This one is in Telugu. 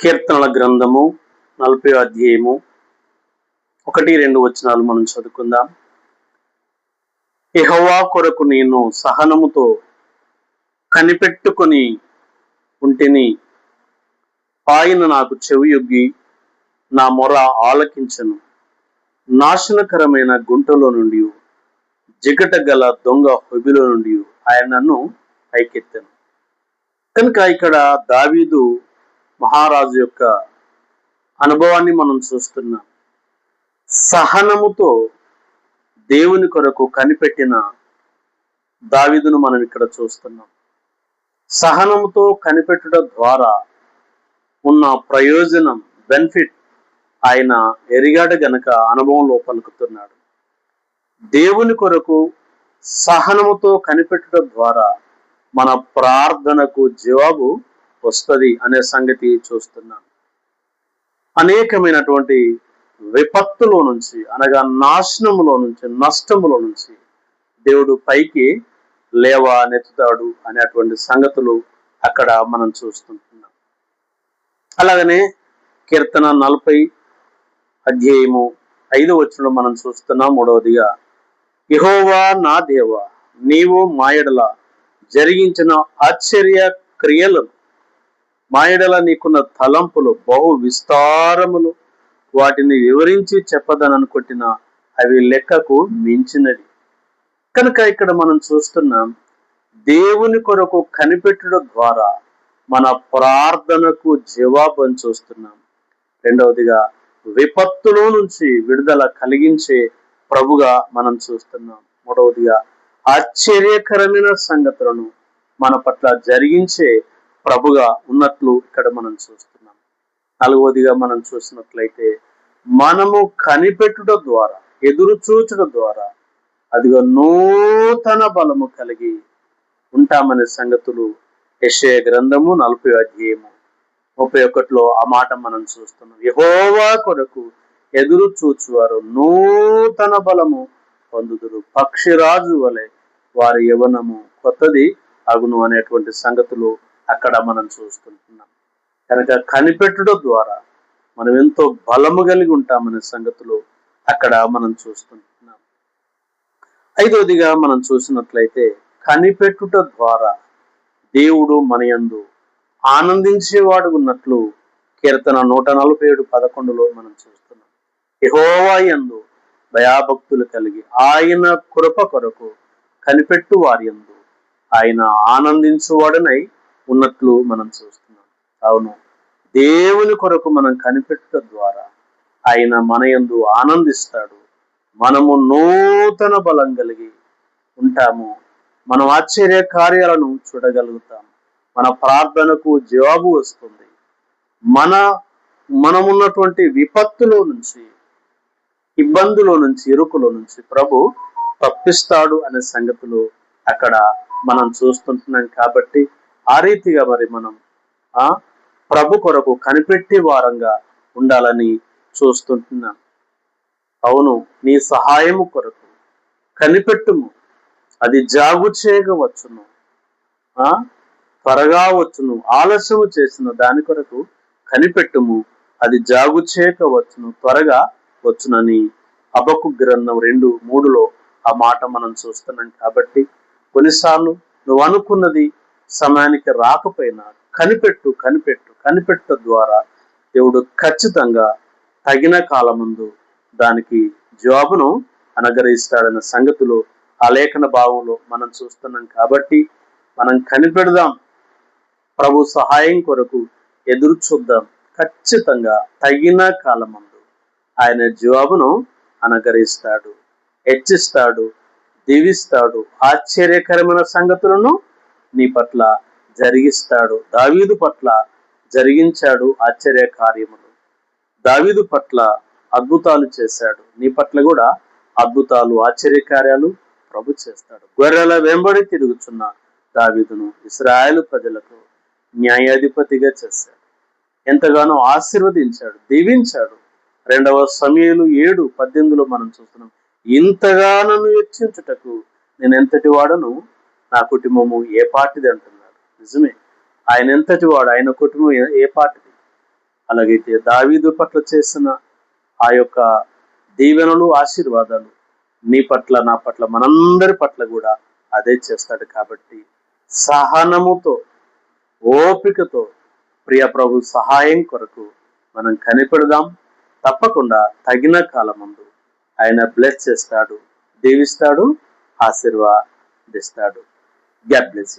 కీర్తనల గ్రంథము నలభై అధ్యాయము ఒకటి రెండు వచనాలు మనం చదువుకుందాం. యెహోవా కొరకు నేను సహనముతో కనిపెట్టుకొని ఉంటిని ఆయన నాకు చెవియొగ్గి నా మొర ఆలకించను. నాశనకరమైన గుంటలో నుండి జిగట గల దొంగ హొబిలో నుండి ఆయన నన్ను పైకెత్తాను. కనుక ఇక్కడ దావీదు మహారాజు యొక్క అనుభవాన్ని మనం చూస్తున్నాం. సహనముతో దేవుని కొరకు కనిపెట్టిన దావిదును మనం ఇక్కడ చూస్తున్నాం. సహనముతో కనిపెట్టుట ద్వారా ఉన్న ప్రయోజనం బెనిఫిట్ ఆయన ఎరిగాడు గనక అనుభవంలో పలుకుతున్నాడు దేవుని కొరకు సహనముతో కనిపెట్టుట ద్వారా మన ప్రార్థనకు జవాబు వస్తుంది అనే సంగతి చూస్తున్నాం అనేకమైనటువంటి విపత్తులో నుంచి అనగా నాశనములో నుంచి నష్టములో నుంచి దేవుడు పైకి లేవా నెత్తుతాడు అనేటువంటి సంగతులు అక్కడ మనం చూస్తుంటున్నాం. అలాగనే కీర్తన నలభై అధ్యాయము ఐదు వచ్చిన మనం చూస్తున్నాం మూడవదిగా యహోవా నా దేవ నీవు మాయడల జరిగించిన ఆశ్చర్య క్రియలను మాయడల నీకున్న తలంపులు బహు విస్తారములు వాటిని వివరించి చెప్పదననుకుంటున్న అవి లెక్కకు మించినది. కనుక ఇక్కడ మనం చూస్తున్నాం దేవుని కొరకు కనిపెట్టడం ద్వారా మన ప్రార్థనకు జవాబు అని చూస్తున్నాం. రెండవదిగా విపత్తులో నుంచి విడుదల కలిగించే ప్రభుగా మనం చూస్తున్నాం. మూడవదిగా ఆశ్చర్యకరమైన సంగతులను మన పట్ల జరిగించే ప్రభుగా ఉన్నట్లు ఇక్కడ మనం చూస్తున్నాం. నాలుగవదిగా మనం చూసినట్లయితే మనము కనిపెట్టుట ద్వారా ఎదురు చూచడం ద్వారా అదిగో నూతన బలము కలిగి ఉంటామనే సంగతులు యశయ గ్రంథము నలభై అధ్యాయము ముప్పై ఒకటిలో ఆ మాట మనం చూస్తున్నాం. యహోవా కొరకు ఎదురు చూచువారు నూతన బలము పొందుదురు. పక్షిరాజు వలె వారి యవనము కొత్తది. అగును అనేటువంటి సంగతులు అక్కడ మనం చూస్తుంటున్నాం. కనుక కనిపెట్టడం ద్వారా మనం ఎంతో బలము కలిగి ఉంటామనే సంగతులు అక్కడ మనం చూస్తుంటున్నాం. ఐదవదిగా మనం చూసినట్లయితే కనిపెట్టుట ద్వారా దేవుడు మన యందు ఆనందించేవాడు ఉన్నట్లు కీర్తన నూట నలభై ఏడు పదకొండులో మనం చూస్తున్నాం. యహోవా యందు భయాభక్తులు కలిగి ఆయన కృప కొరకు కనిపెట్టు వారి యందు ఆయన ఆనందించువాడనై ఉన్నట్లు మనం చూస్తున్నాం. అవును దేవుని కొరకు మనం కనిపెట్టడం ద్వారా ఆయన మన యందు ఆనందిస్తాడు. మనము నూతన బలం కలిగి ఉంటాము. మనం ఆశ్చర్య కార్యాలను చూడగలుగుతాం. మన ప్రార్థనకు జవాబు వస్తుంది. మన మనమున్నటువంటి విపత్తులో నుంచి ఇబ్బందులో నుంచి ఇరుకులో నుంచి ప్రభు తప్పిస్తాడు అనే సంగతులు అక్కడ మనం చూస్తుంటున్నాం కాబట్టి ఆ రీతిగా మరి మనం ఆ ప్రభు కొరకు కనిపెట్టే వారంగా ఉండాలని చూస్తుంటున్నాం. అవును నీ సహాయము కొరకు కనిపెట్టుము. అది జాగు చేయకవచ్చును ఆ త్వరగా వచ్చును. ఆలస్యము చేసిన దాని కొరకు కనిపెట్టుము. అది జాగు చేయకవచ్చును త్వరగా వచ్చునని అబకు గ్రంథం రెండు మూడులో ఆ మాట మనం చూస్తున్నాం కాబట్టి కొన్నిసార్లు నువ్వు అనుకున్నది సమయానికి రాకపోయినా కనిపెట్టు కనిపెట్టు కనిపెట్ట ద్వారా దేవుడు ఖచ్చితంగా తగిన కాలముందు దానికి జవాబును అనుగ్రహిస్తాడన్న సంగతులు ఆ లేఖన భావంలో మనం చూస్తున్నాం కాబట్టి మనం కనిపెడదాం. ప్రభు సహాయం కొరకు ఎదురు చూద్దాం. ఖచ్చితంగా తగిన కాలమందు ఆయన జవాబును అనుగ్రహిస్తాడు హెచ్చిస్తాడు దీవిస్తాడు. ఆశ్చర్యకరమైన సంగతులను నీ పట్ల జరిగిస్తాడు. దావీదు పట్ల జరిగించాడు ఆశ్చర్య కార్యములు దావీదు పట్ల అద్భుతాలు చేశాడు. నీ పట్ల కూడా అద్భుతాలు ఆశ్చర్య కార్యాలు ప్రభు చేస్తాడు. గొర్రెల వెంబడి తిరుగుచున్న దావీదును ఇస్రాయేల్ ప్రజలకు న్యాయాధిపతిగా చేశాడు. ఎంతగానో ఆశీర్వదించాడు దీవించాడు. రెండవ సమయంలో ఏడు పద్దెనిమిదిలో మనం చూస్తున్నాం ఇంతగానను హెచ్చించుటకు నేను ఎంతటి వాడను? నా కుటుంబము ఏ పార్టీది అంటున్నాడు. నిజమే. ఆయన ఎంతటి వాడు? ఆయన కుటుంబం ఏ- పార్టీది? అలాగైతే దావీదు పట్ల చేసిన ఆ యొక్క దీవెనలు ఆశీర్వాదాలు నీ పట్ల నా పట్ల మనందరి పట్ల కూడా అదే చేస్తాడు కాబట్టి సహనముతో ఓపికతో ప్రియ ప్రభు సహాయం కొరకు మనం కనిపెడదాం. తప్పకుండా తగిన కాలమందు ఆయన బ్లెస్ చేస్తాడు దీవిస్తాడు ఆశీర్వాదిస్తాడు. GAD bless